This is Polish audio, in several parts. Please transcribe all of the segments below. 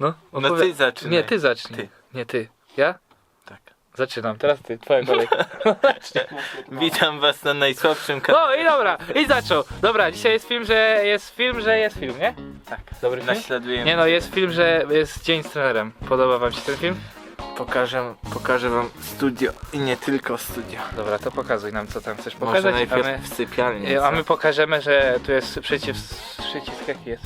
No, No opowi- ty zaczynaj. Nie, ty zacznij. Ty. Nie, ty. Ja? Tak. Zaczynam, teraz ty, twoja kolej. Witam was na najsłabszym kanale. No i dobra, i zaczął. Dobra, dzisiaj jest film, że jest film, że jest film, nie? Tak. Dobry film? Naśladujemy. Nie no, jest film, że jest dzień z trenerem. Podoba wam się ten film? Pokażę, pokażę wam studio i nie tylko studio. Dobra, to pokazuj nam, co tam chcesz Może pokazać, a najpierw my, w sypialni. a my pokażemy, że tu jest przycisk, przycisk jaki jest?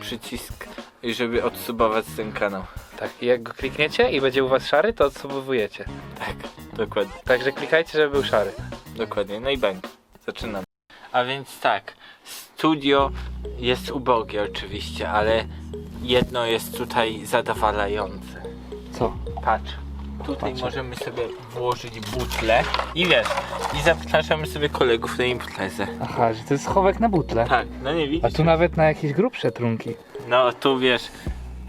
Przycisk, i żeby odsubować ten kanał. Tak, i jak go klikniecie i będzie u was szary, to odsubowujecie. Tak, dokładnie. Także klikajcie, żeby był szary. Dokładnie, no i bang. Zaczynamy. A więc tak, studio jest ubogie oczywiście, ale jedno jest tutaj zadowalające. Co? Patrz, tutaj możemy sobie włożyć butlę i wiesz, i zapraszamy sobie kolegów na imprezę. Aha, że to jest schowek na butle. Tak, no nie A widzisz? tu nawet na jakieś grubsze trunki. No tu wiesz,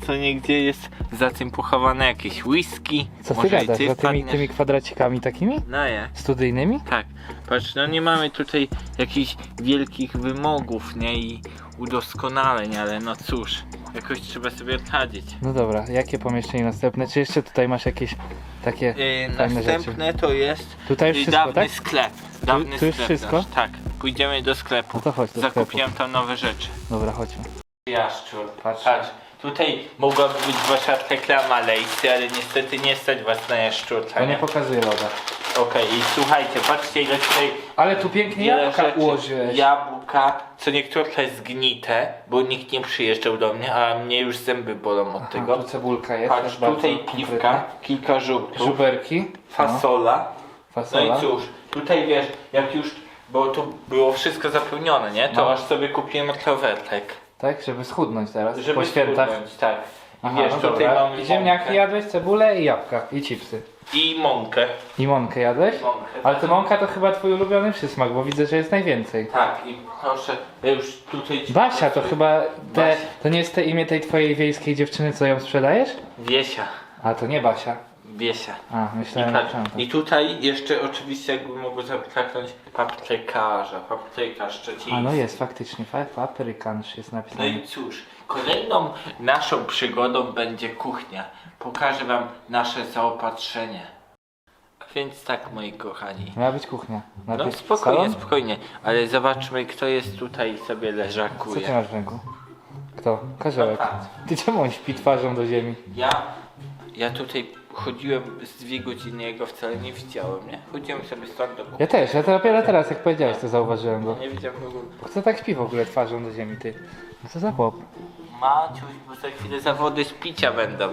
co niegdzie jest za tym pochowane jakieś whisky. Co ty może i gadasz? Za tymi, wpadniesz. tymi kwadracikami takimi? No jak? Studyjnymi? Tak, patrz, no nie mamy tutaj jakichś wielkich wymogów, nie, i udoskonaleń, ale no cóż, jakoś trzeba sobie radzić. No dobra, jakie pomieszczenie następne? Czy jeszcze tutaj masz jakieś takie Yy, fajne rzeczy? następne to jest Tutaj już yy, wszystko, dawny tak? sklep. Dawny tu już sklep wszystko? nasz. Tak, pójdziemy do sklepu. No to chodź do Zakupiłem tam nowe rzeczy. Dobra, chodźmy. Jaszczur, Patrz. patrz. Tutaj mogłaby być wasza reklama lejsy, ale niestety nie stać was na jaszczurka, To nie nie? pokazuję loda. Okej, i słuchajcie, patrzcie ile tutaj Ale tu pięknie Wiele jabłka rzeczy. ułożyłeś. Jabłka, co niektóre jest gnite, bo nikt nie przyjeżdżał do mnie, a mnie już zęby bolą od Aha, tego. tu cebulka jest Patrz, też bardzo tutaj konkretna. piwka, kilka żółtów, Żuberki. No, fasola. No fasola. i cóż, tutaj wiesz, jak już, bo tu było wszystko zapełnione, nie? To No. aż sobie kupiłem rowerek. Tak, żeby schudnąć teraz Żeby po świętach. schudnąć, tak. I Aha, wiesz, no tutaj dobra. mamy I ziemniaki mąkę. jadłeś, cebulę i jabłka. I chipsy. I mąkę. I mąkę jadłeś? Mąkę. Ale to mąka to chyba twój ulubiony przysmak, bo widzę, że jest najwięcej. Tak, i proszę, ja już tutaj... ci- Basia to chyba te, Basia. to nie jest te imię tej twojej wiejskiej dziewczyny, co ją sprzedajesz? Wiesia. A to nie Basia. Wiesia. A, I, myślałem, tamta. I tutaj jeszcze oczywiście jakby mogło zabraknąć paprykarza, paprykarz szczeciński. A no jest faktycznie, fa- paprykansz jest No napisane. i cóż, kolejną naszą przygodą będzie kuchnia. Pokażę wam nasze zaopatrzenie. A więc tak, moi kochani. Miała być kuchnia. No Najpierw spokojnie, salon? spokojnie, ale zobaczmy kto jest tutaj sobie Co ty leżakuje. masz w ręku? Kto? Karzełek. Ty czemu on śpi twarzą do ziemi? Ja, ja tutaj chodziłem z dwie godziny, jego wcale nie widziałem, nie? Chodziłem sobie stąd do kuchni. Ja też, ja to dopiero teraz jak powiedziałeś to zauważyłem go. Nie widziałem w ogóle. Kto tak śpi w ogóle twarzą do ziemi, ty? No co za chłop? Maciuś, bo za chwilę zawody z picia będą.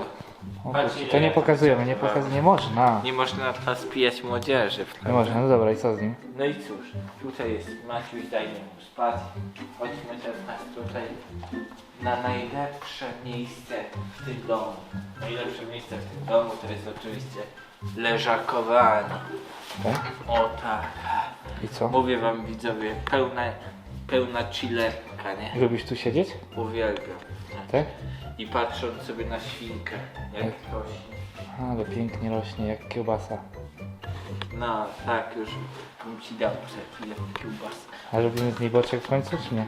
O, Patrz, kurczę, ile to nie jest. pokazujemy, nie pokazujemy, nie można. Nie można teraz pijać młodzieży. Nie można, no dobra i co z nim? No i cóż, tutaj jest Maciuś, dajmy mu spać. Chodźmy teraz tutaj na najlepsze miejsce w tym domu. Najlepsze miejsce w tym domu to jest oczywiście leżakowanie. Tak? O tak. I co? Mówię wam widzowie, pełna, pełna chillerka, nie? Lubisz tu siedzieć? Uwielbiam. Tak? I patrząc sobie na świnkę, jak rośnie. Ale pięknie rośnie, jak kiełbasa. No tak, już bym ci dał chwilę kiełbas. A robimy z niej boczek w końcu, czy nie?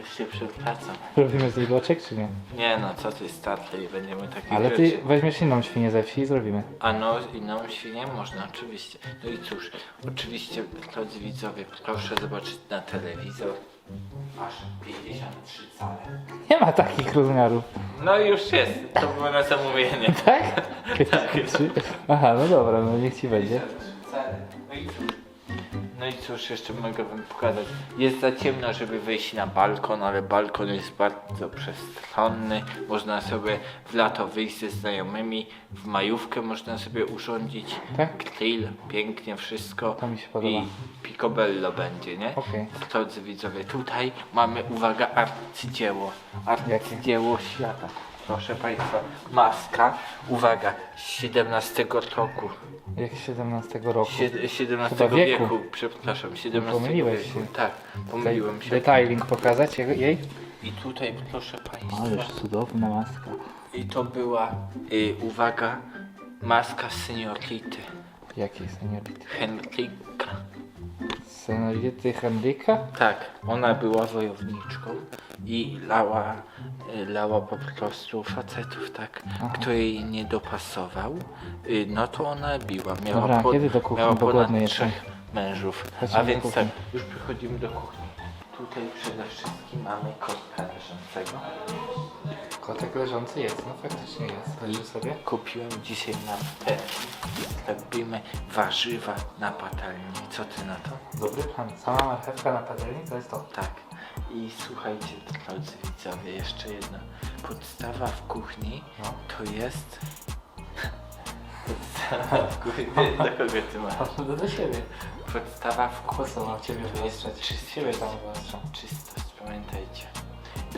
Już się przewracam. Robimy z niej boczek, czy nie? Nie no, co ty starty i będziemy takie Ale rzeczy. ty weźmiesz inną świnię ze wsi i zrobimy. A no, inną świnię można, oczywiście. No i cóż, oczywiście, drodzy widzowie, proszę zobaczyć na telewizor. Aż 53 cale. Nie ma takich rozmiarów. No i już jest, to było na zamówienie. Tak? Trzy? Aha, no dobra, no niech ci będzie. 53 cale. No i cóż. No i cóż, jeszcze mogę wam pokazać. Jest za ciemno, żeby wyjść na balkon, ale balkon jest bardzo przestronny. Można sobie w lato wyjść ze znajomymi. W majówkę można sobie urządzić Tak? grill, pięknie wszystko. To mi się podoba. I picobello będzie, nie? Okej. Drodzy widzowie, tutaj mamy, uwaga, arcydzieło. Arcydzieło świata. Proszę Państwa, maska, uwaga, z XVII roku. Jak z 17 roku. Sie- XVII Chyba wieku. wieku. przepraszam, XVII Pomyliłeś wieku. się. Tak, pomyliłem się. Detailing pokazać jego- jej? I tutaj, proszę Państwa, Ależ cudowna maska. i to była, y, uwaga, maska seniority. Jakiej seniority? Henryka. Seniority Henryka? Tak, ona była wojowniczką i lała y, lała po prostu facetów, tak, który jej nie dopasował, y, no to ona biła. Miała, Dobra, kiedy do kuchni, miała bo ponad głodny jestem. trzech mężów. Chodźmy A do więc kuchni. tak, już przychodzimy do kuchni. Tutaj przede wszystkim mamy kotka leżącego. Kotek leżący jest, no faktycznie jest. Leży sobie. Kupiłem dzisiaj na pętli. Robimy warzywa na patelni. Co ty na to? Dobry plan. Sama marchewka na patelni to jest to. Tak. I słuchajcie, drodzy widzowie, jeszcze jedno. Podstawa w kuchni No. to jest... Podstawa w kuchni... Do kogo ty masz? Do, do siebie. Podstawa w Po kuchni co mam ciebie to jest wyostrzać? czystość. Siebie tam wyostrzam. Czystość, pamiętajcie.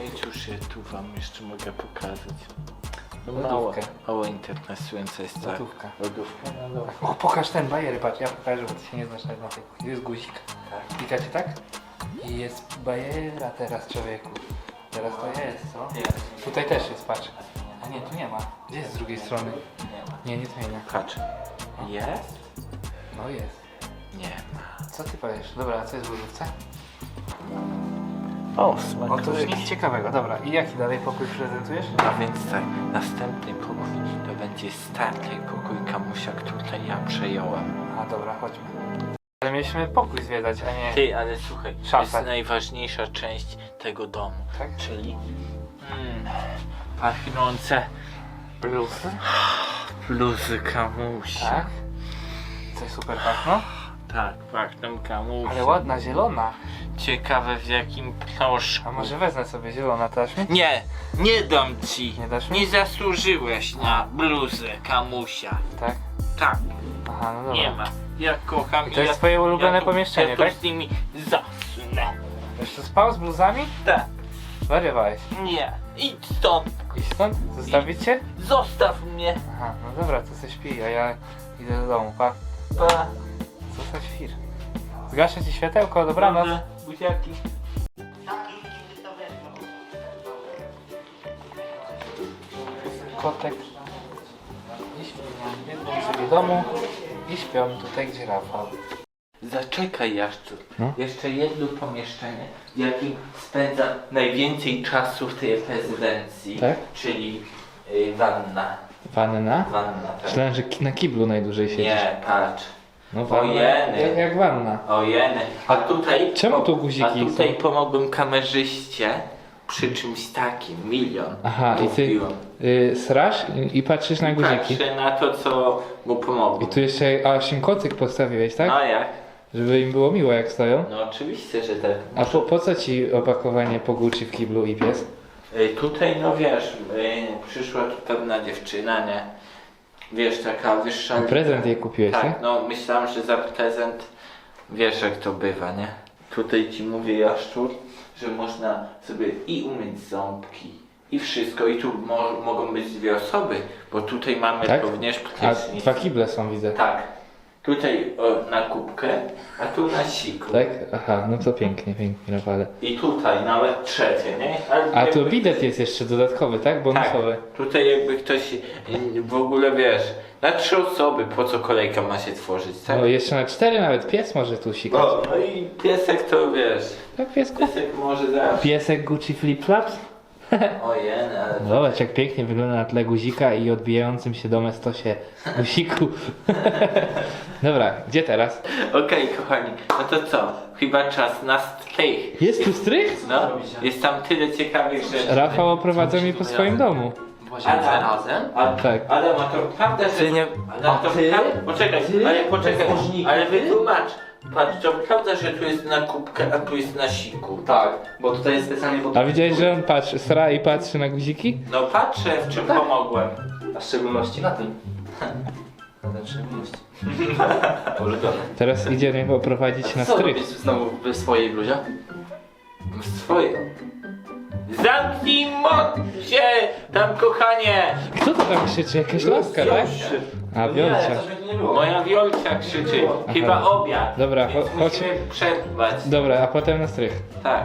No i cóż ja tu wam jeszcze mogę pokazać? No mało, Lodówkę. mało interesująca jest ta Lodówka. lodówka. No dobra. O, pokaż ten bajer, patrz, ja pokażę, bo ty się nie znasz na tej kuchni. Tu jest guzik. Tak. Klikacie tak? I jest bajera teraz, człowieku. Teraz to jest, co? Jest. Tutaj też jest, patrz. A nie, tu nie ma. Gdzie jest z drugiej strony? Nie ma. Nie, nie zmienia. Patrz. Jest? No jest. Nie ma. Co ty powiesz? Dobra, a co jest w lodówce? O, O, to już nic ciekawego. Dobra, i jaki dalej pokój prezentujesz? A więc tak, następny pokój to będzie stary pokój kamusia, który ja przejąłem. A dobra, chodźmy. Ale mieliśmy pokój zwiedzać, a nie... Ty, ale słuchaj, to Szafę. jest najważniejsza część tego domu. Tak? Czyli mm, pachnące Bluzy? bluzy kamusia. Tak? Coś super pachną? Tak, pachną kamusia. Ale ładna, zielona. Ciekawe w jakim proszku. A może wezmę sobie zielona, mi? Nie, nie dam ci. Nie dasz mi? Nie zasłużyłeś na bluzę kamusia. Tak? Tak, Aha, no dobra. nie ma. Ja kocham I to jest ja, twoje ulubione ja tu, pomieszczenie, ja tu tak? z nimi zasnę. Wiesz, tu spał z bluzami? Tak, Zwariowałeś. nie. Idź stąd. Idź stąd? Zostawić cię? Zostaw mnie. Aha, no dobra, to se śpi, a ja idę do domu, pa. Pa. Co za świr. Zgaszę ci światełko, dobranoc. Buziaki. Kotek. I śpi w jednym sobie domu. I śpią tutaj, gdzie Rafał. Zaczekaj Jaszczur. No. Jeszcze jedno pomieszczenie, w jakim spędza najwięcej czasu w tej rezydencji. Tak? Czyli y, wanna. Wanna? Wanna, tak. Myślałem, że ki- na kiblu najdłużej siedzisz. Nie, patrz. No Ojeny. jak, jak wanna. Ojeny. A tutaj... Czemu tu guziki A tutaj są? pomogłem kamerzyście przy czymś takim. Milion. Aha, i ty y, srasz i, i patrzysz na guziki. Patrzę na to, co mu I pomogło. tu jeszcze im kocyk postawiłeś, tak? No jak? Żeby im było miło jak stoją. No oczywiście, że tak. A po, po co ci opakowanie po Gucci w kiblu i pies? Y, Tutaj, no wiesz, y, przyszła tu pewna dziewczyna, nie? Wiesz, taka wyższa... Prezent jej kupiłeś, tak? Tak, no myślałem, że za prezent wiesz jak to bywa, nie? Tutaj ci mówię Jaszczur, że można sobie i umyć ząbki i wszystko i tu mo mogą być dwie osoby, bo tutaj mamy Tak? również A prysznic. dwa kible są, widzę. Tak. Tutaj o, na kubkę, a tu na siku. Tak? Aha, no to pięknie, pięknie, Rafale. I tutaj nawet trzecie, nie? Ale A jakby- tu bidet jest jeszcze dodatkowy, tak? Tak, Bonusowy. tutaj jakby ktoś y, w ogóle wiesz, na trzy osoby, po co kolejka ma się tworzyć, tak? No jeszcze na cztery nawet pies może tu sikać. No, no i piesek to wiesz, Tak, piesku? piesek może zawsze. Piesek Gucci Flip Flops? Ojej, ale... Zobacz jak pięknie wygląda na tle guzika i odbijającym się domestosie guziku. Dobra, gdzie teraz? Okej, kochani, no to co? Chyba czas na strych. Jest tu strych? No, jest tam tyle ciekawych rzeczy. Rafał oprowadza mnie po swoim domu. Łazience razem? A, Tak. Ale ma to prawda, że... Ty nie- Ale a to ty? Poczekaj, ale poczekaj, ale wytłumacz. Patrz, to prawda, że tu jest na kubkę, a tu jest na siku. Tak, bo tutaj jest specjalnie pod... A widziałeś, że on patrzy, sra i patrzy na guziki? No patrzę, w czym pomogłem. A w szczególności na tym. Na tym szczególności. Ulubione. Teraz idzie mnie oprowadzić na Co strych. robisz znowu w swojej bluzie? Swoje. Zamknij mo- się tam, kochanie! Kto to tam krzyczy? Jakaś laska, tak? A, Wiolcia. nie było. Moja Wiolcia krzyczy, chyba obiad. Dobra, więc cho- chodź. musimy przerwać. Dobra, a potem na strych. Tak.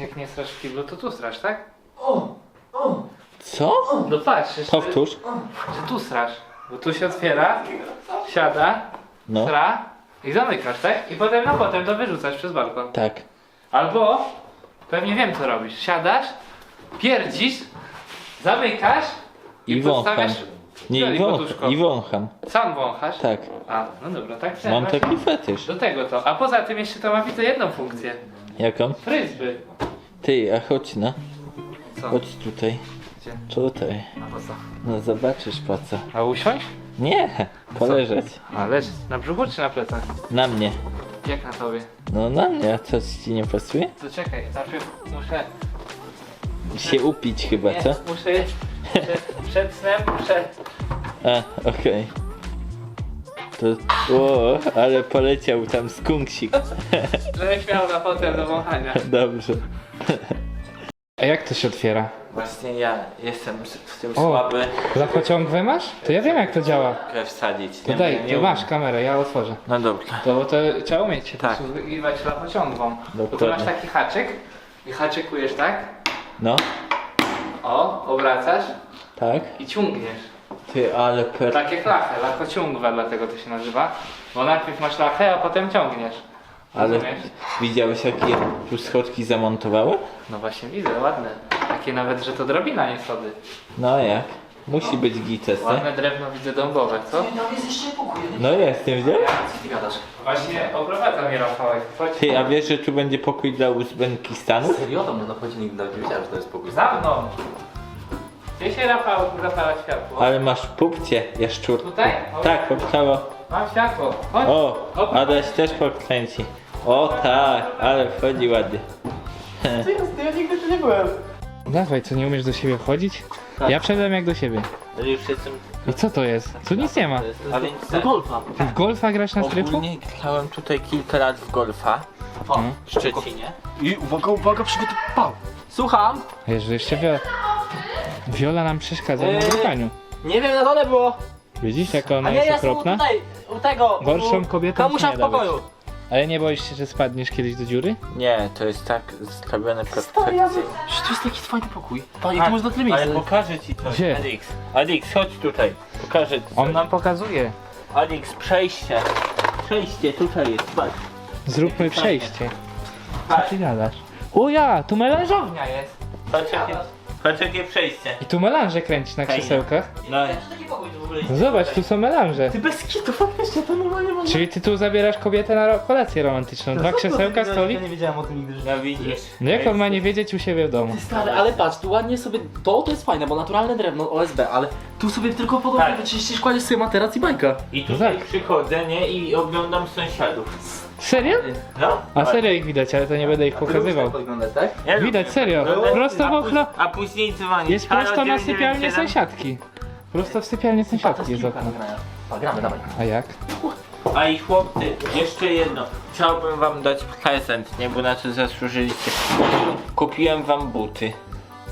Jak nie strasz w kiblu, to tu strasz, tak? O! O! Co? No patrz, jeszcze... Powtórz. Że tu strasz. Bo tu się otwiera, siada, No. sra i zamykasz, tak? I potem, no potem to wyrzucasz przez balkon. Tak. Albo, pewnie wiem co robisz, siadasz, pierdzisz Zamykasz i, I wącham. podstawiasz Nie, i, wąch, i wącham. Sam wąchasz? Tak. A, no dobra, tak Mam chciałem właśnie taki fetysz. Do tego to. A poza tym jeszcze to ma widzę jedną funkcję. Jaką? Fryzby. Ty, a chodź no. Co? Chodź tutaj. Gdzie? Tutaj. A po co? No zobaczysz po co. A usiąść? Nie, poleżeć. A leż na brzuchu czy na plecach? Na mnie. Jak na tobie? No na mnie, a co ci nie pasuje? To czekaj, najpierw muszę... Się upić chyba, Nie, co? muszę... Przed, przed snem muszę... A, okej. To, o, ale poleciał tam skunksik. Żebyś miał na potem do wąchania. Dobrze. A jak to się otwiera? Właśnie ja jestem z- w tym O. słaby. Zapociągłe masz? To ja wiem jak to działa. Krew wsadzić. To daj, nie umiem. masz kamerę, ja otworzę. No dobrze. To, bo to trzeba umieć się Tak. posługiwać lapociągwą. Bo tu Dokładnie. masz taki haczyk i haczykujesz tak? No, O, obracasz tak. i ciągniesz. Ty, ale per... Tak jak lachę, lachociągwa dlatego to się nazywa. Bo najpierw masz lachę, a potem ciągniesz. Ale Rozumiesz? widziałeś jakie tu schodki zamontowałem? No właśnie widzę, ładne. Takie nawet, że to drabina nie schody. No jak? Musi być gites, nie? Ładne drewno widzę dąbowe, co? Tam jest jeszcze pokój. No jest, nie widziałeś? Co ty gadasz? Właśnie oprowadza mnie Rafałek. Chodź. Ty, a wiesz, że tu będzie pokój dla Uzbekistanów? Serio? Tam na wchodzi nigdy nawet nie wiedziałem, że to jest pokój. Za mną. Gdzie się Rafał zapala światło? Ale masz pupcie, jaszczur. Tutaj? O, Tak, popchało. Mam światło. Chodź. O, Adaś też podkręci. O tak, ale wchodzi ładnie. Ja nigdy tu nie byłem. Dawaj, co nie umiesz do siebie wchodzić? Ja wszedłem jak do siebie. Ale już jestem... I co to jest? Tu nic nie ma. A więc Do golfa. Ty w golfa grasz na strychu? Ogólnie grałem tutaj kilka lat w golfa O, w Szczecinie. I uwaga, uwaga, przygotował. Słucham. Jeszcze Wiola... Wiola nam przeszkadza w nagrywaniu. Nie wiem, na dole było. Widzisz, jak ona A nie, jest ja jestem okropna? tutaj, u tego. Gorszą u kobietą Kamusia w nie da być. pokoju. Ale nie boisz się, że spadniesz kiedyś do dziury? Nie, to jest tak zrobione perfekcyjnie. Przecież to jest taki fajny pokój. Panie, Tak, tu można tyle miejsca. Ale pokażę ci coś, Gdzie? Adix. Adix, chodź tutaj. Pokażę ci On nam pokazuje. Adix, przejście. Przejście, tutaj jest, patrz. Zróbmy przejście. Co ty gadasz? O ja, tu melanżownia jest. patrz jakie, patrz jakie przejście. I tu melanże kręcić na Fajnie. krzesełkach. No, taki pokój tu w ogóle No zobacz, tu są melanże. Ty bez kitu, faktycznie to normalnie można. Czyli ty tu zabierasz kobietę na ro- kolację romantyczną. Dwa krzesełka, stolik. Ja nie wiedziałem o tym nigdy, że... no widzisz. No jak on ma nie wiedzieć u siebie w domu? Stary, ale patrz, tu ładnie sobie, to to jest fajne, bo naturalne drewno OSB, ale tu sobie tylko podobnie Tak. wyczyścisz, kładziesz sobie materac i bajka. I tutaj tak. przychodzę, nie? I oglądam sąsiadów. Serio? No. A serio ich widać, ale to nie będę ich pokazywał. Tak wyglądać, tak? Ja Widać, lubię. serio. No, Prosto w a okno. A później dzwonić. Jest Halo, prosto na 997? sypialnię sąsiadki. Prosto w sypialnię sąsiadki jest okno. Gramy, dawaj. A jak? A i chłopcy, jeszcze jedno. Chciałbym wam dać prezent, nie? Bo na to zasłużyliście. Kupiłem wam buty.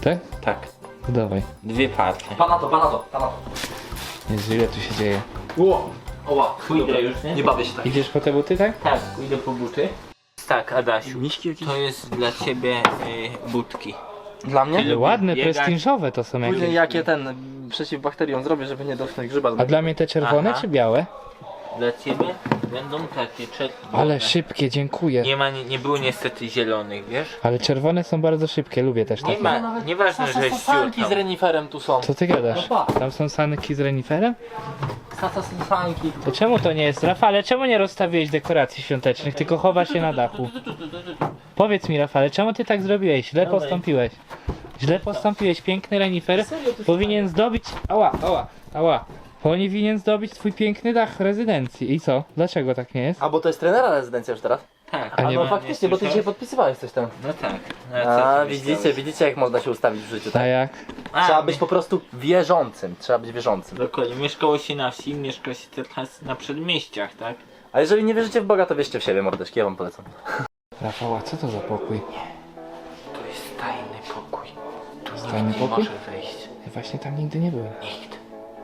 Tak? Tak. To dawaj. Dwie pary. Pana to, pana to, pana to. Jezu, ile tu się dzieje. Ło! Oła, Pójdę już, nie? Nie bawię się tak. Idziesz po te buty, tak? Tak, pójdę po buty. Tak, Adasiu. Miśki jakieś? To jest dla ciebie y, budki. Dla mnie? Ładne, biegać. prestiżowe to są Później jakieś. jakie ten przeciwbakterium zrobię, żeby nie dotknąć grzyba. A dla mnie te czerwone Aha. czy białe? Dla ciebie będą takie czerwone. Ale szybkie, dziękuję. Nie ma, nie, nie było niestety zielonych, wiesz? Ale czerwone są bardzo szybkie, lubię też Nie takie. ma, nieważne, że jest Sanki z reniferem tu są. Co ty gadasz? No pa. Tam są sanki z reniferem? Sasa sanki. To czemu to nie jest? Rafale, czemu nie rozstawiłeś dekoracji świątecznych, tylko chowasz je na dachu? Powiedz mi, Rafale, czemu ty tak zrobiłeś? Źle postąpiłeś. Źle postąpiłeś, piękny renifer powinien zdobić... Ała, ała, ała. Powinien zdobić twój piękny dach rezydencji. I co? Dlaczego tak nie jest? A bo to jest trenera rezydencja już teraz? Tak. A A nie no ma- faktycznie, bo ty dzisiaj podpisywałeś coś tam. No tak. No, co A ty widzicie, myślałeś? widzicie jak można się ustawić w życiu, A tak? jak? A, Trzeba być po prostu wierzącym, trzeba być wierzącym. Dokładnie, mieszkało się na wsi, mieszka się teraz na przedmieściach, tak? A jeżeli nie wierzycie w Boga, to wierzcie w siebie, mordeczki, ja wam polecam. Rafała, co to za pokój? To jest tajny pokój. Tu nikt tajny nie pokój? może wejść. Ja właśnie tam nigdy nie byłem. Nikt.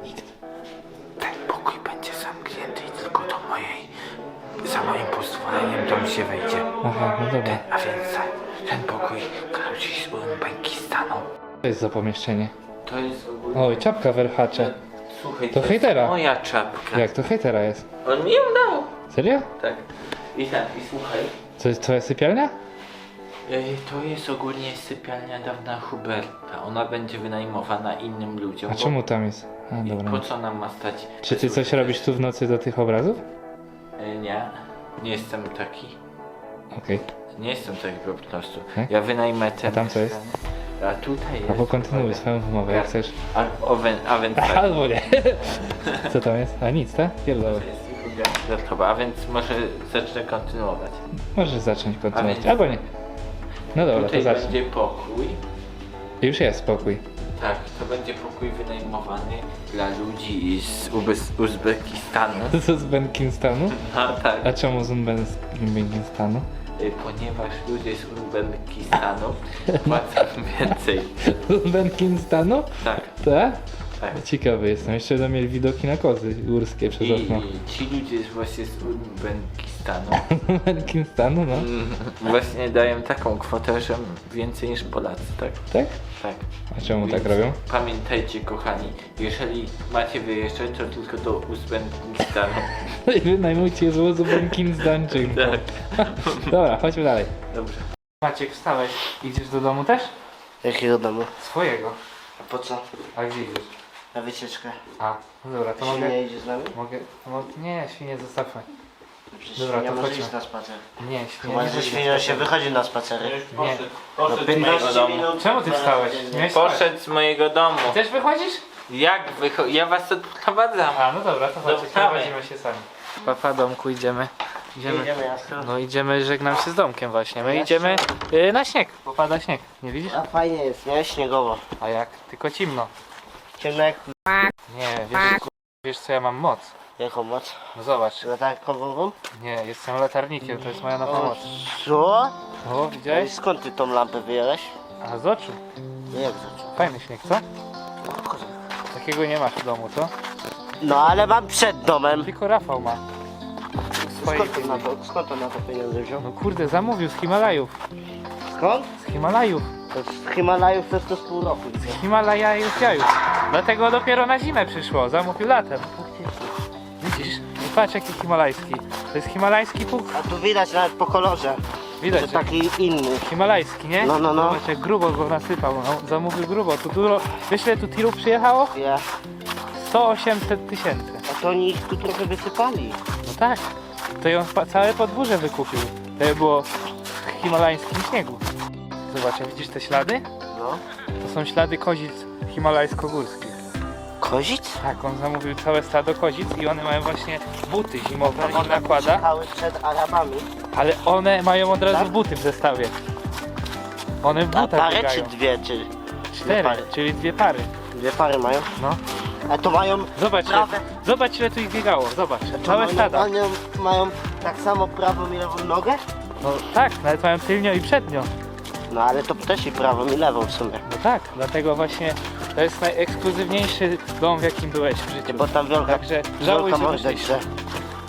Nikt. Ten pokój będzie zamknięty i tylko do mojej, za moim pozwoleniem tam się wejdzie. Aha, no dobra. A więc ten pokój grozi z Uzbekistanu. Co jest za pomieszczenie? To jest ogólnie... Oj, czapka werchacze. Słuchaj, To jest hejtera. moja czapka. Jak to hejtera jest? On mi ją dał. Serio? Tak. I tak, i słuchaj. To jest twoja sypialnia? Ej, To jest ogólnie sypialnia dawna Huberta. Ona będzie wynajmowana innym ludziom. A bo- czemu tam jest? A, I dobra. Po co nam ma stać? Czy ty coś robisz tu w nocy do tych obrazów? Nie, nie jestem taki. Okej. Nie jestem taki po prostu. Nie? Ja wynajmę ten. A tam co jest? A tutaj jest. Albo kontynuuj swoją wymowę, jak chcesz. A, owen, a więc tak. Albo nie. Co tam jest? A nic, tak? Pierdolę. To jest tylko gra dodatkowa, a więc może zacznę kontynuować. Możesz zacząć kontynuować. więc- Albo nie. No dobra, to Tutaj zacznij. będzie pokój. Już jest spokój. Tak, to będzie pokój wynajmowany dla ludzi z Ubez- Uzbekistanu. Z Benkinstanu? A tak, A czemu z Benkinstanu? y, ponieważ ludzie z Uzbekistanu płacą więcej. Z Benkinstanu? Tak, Tak? tak. Ciekawy jestem. Jeszcze będą mieli widoki na kozy górskie przez I okno. ci ludzie z- właśnie z Uzbekistanu Benkinstanu, no. mm, właśnie dają taką kwotę, że więcej niż Polacy, tak? Tak? Tak. A czemu tak robią? Pamiętajcie kochani, jeżeli macie wyjeżdżać, to tylko do Uzbekistanu. I wynajmujcie zło z Benkinstańczyk. Tak. Dobra, chodźmy dalej. Dobrze. Maciek, wstałeś. Idziesz do domu też? Jakiego domu? Swojego. A po co? A gdzie idziesz? Na wycieczkę. A, no dobra, to Świnia mogę... idzie z nami? Mogę... No, nie, świnie zostawmy. Przecież Dobra, świnia to może chodźmy. iść na spacer. Nie, Chyba, nie że świnia się wychodzi na spacery. Nie. No 15 minut. Czemu ty wstałeś? Miałeś spać. Poszedł z mojego domu. Też wychodzisz? Jak wycho... Ja was odprowadzam. A, no dobra, to chodźcie, Dobra. prowadzimy się sami. Papa domku, idziemy. Idziemy. No idziemy, żegnam się z domkiem właśnie. My idziemy y, na śnieg, bo pada śnieg. Nie widzisz? A fajnie jest, nie? Śniegowo. A jak? Tylko cimno. Ciemno jak Nie, wiesz, ku- wiesz co ja mam moc? Jaką moc? No zobacz. Latarkową? Nie, jestem latarnikiem, to jest moja nowa moc. Co? O, widziałeś? skąd ty tą lampę wyjęłeś? A z oczu. No jak zaczął? Fajny śnieg, co? Takiego nie masz w domu, co? No ale mam przed domem. Tylko Rafał ma. Skąd on na to, skąd on na to pieniądze wziął? No kurde, zamówił z Himalajów. Skąd? Z Himalajów. To z Himalajów to jest to z pół roku. widzę. Himalajów jajów. Dlatego dopiero na zimę przyszło, zamówił latem. Patrz jaki himalajski. To jest himalajski puk. A tu widać nawet po kolorze, Widać, że że taki inny. himalajski, nie? No, no, no. Zobacz jak grubo go nasypał, no, zamówił grubo. Tu dużo, wiesz ile tu tirów przyjechało? Ja. 100-800 tysięcy. A to oni ich tu trochę wysypali. No tak. To ją pa- całe podwórze wykupił. To było w himalańskim śniegu. Zobacz, jak widzisz te ślady? No. To są ślady kozic himalajsko-górskich. Kozic? Tak, on zamówił całe stado kozic i one mają właśnie buty zimowe i nakłada, Czekały przed Arabami. ale one mają od razu Tak? buty w zestawie. One w A butach parę czy biegają. dwie, czy Cztery, pary? czyli dwie pary. dwie pary mają? No. A to mają Zobacz, ile, Prawe. zobacz ile tu ich biegało, zobacz. to Całe stada. Oni mają tak samo prawą i lewą nogę? No tak, nawet mają tylnią i przednią. No ale to też i prawą i lewą w sumie. No tak, dlatego właśnie to jest najekskluzywniejszy dom w jakim byłeś w życiu. Bo tam wielka, Także żałuj, wielka że.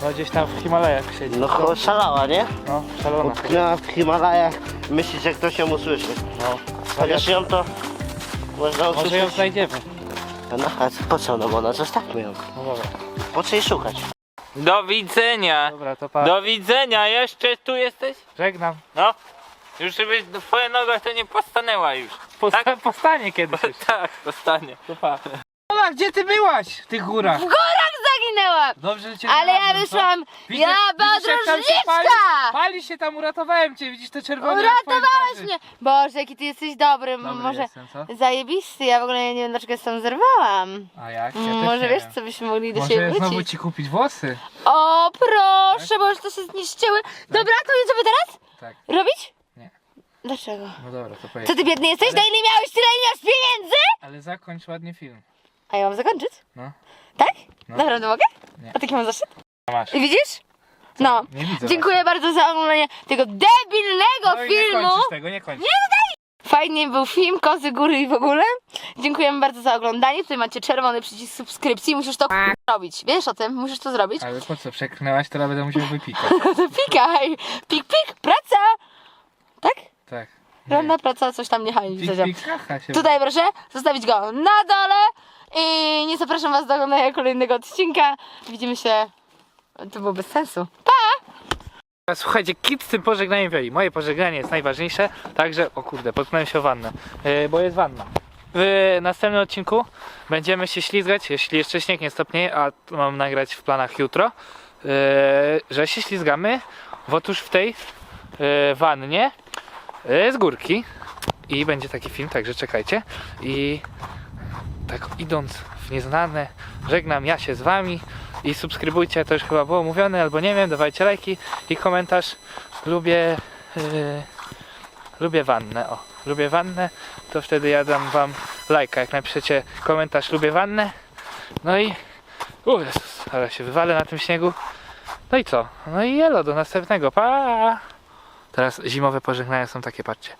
No gdzieś tam w Himalajach siedzi. No chyba szalała, nie? No, szalona. Utknęła w Himalajach. Myślisz, że ktoś ją usłyszy. No. Chociaż ją to można Może ją usłyszeć. znajdziemy. No a po co? No bo no zostawmy ją. No dobra. Po co jej szukać? Do widzenia. Dobra, to pa. Do widzenia. Jeszcze tu jesteś? Żegnam. No. Już żeby twoja noga to nie postanęła już. Posta Tak? Postanie kiedyś. jeszcze. tak, postanie. To pa. Ola, gdzie ty byłaś w tych górach? W górach zaginęłam! Dobrze, że cię Ale ja co? wyszłam, ja widzisz, jak tam się podróżniczka! Pali, pali się tam, uratowałem cię, widzisz te czerwone twoim Uratowałeś twarzy. mnie! Boże, jaki ty jesteś dobry, Dobry może jestem, co? zajebisty, ja w ogóle nie wiem dlaczego się tam zerwałam. A jak? Ja też może nie wiesz wiem. co byśmy mogli do siebie Może znowu wrócić? ci kupić włosy? O proszę, bo już to się zniszczyły. Dobra, to i co by teraz? Tak. Robić? Dlaczego? No dobra, to powiedz. Co ty biedny jesteś? Na ile miałeś tyle nie masz pieniędzy? Ale zakończ ładnie film. A ja mam zakończyć? No. Tak? No. Naprawdę mogę? Nie. A taki mam zaszczyt? Masz. I widzisz? No. Nie widzę. Dziękuję bardzo za oglądanie tego debilnego No i nie filmu. kończysz tego, nie kończysz. Fajnie był film, kozy, góry i w ogóle. Dziękujemy bardzo za oglądanie. Tutaj macie czerwony przycisk subskrypcji. Musisz to robić. Wiesz o tym? Musisz to zrobić. Ale po co, przeklnęłaś, teraz będę musiał wypikać. To pikaj. Pik, pik, praca. Tak? Żadna praca, coś tam nie się Tutaj proszę zostawić go na dole. I nie zapraszam was do oglądania kolejnego odcinka. Widzimy się. To było bez sensu. Pa! Słuchajcie, kit z tym pożegnaniem wieli. Moje pożegnanie jest najważniejsze, także, o kurde, potknąłem się o wannę, yy, bo jest wanna. W następnym odcinku będziemy się ślizgać, jeśli jeszcze śnieg nie stopnieje, a to mam nagrać w planach jutro, yy, że się ślizgamy w otóż w tej yy, wannie z górki i będzie taki film, także czekajcie i tak idąc w nieznane, żegnam ja się z wami i subskrybujcie, to już chyba było mówione, albo nie wiem, dawajcie lajki i komentarz. Lubię, yy, lubię wannę, o, lubię wannę, to wtedy ja dam wam lajka, jak napiszecie komentarz lubię wannę. No i, o Jezus, ale się wywalę na tym śniegu. No i co? No i jelo, do następnego, pa! Teraz zimowe pożegnania są takie, patrzcie.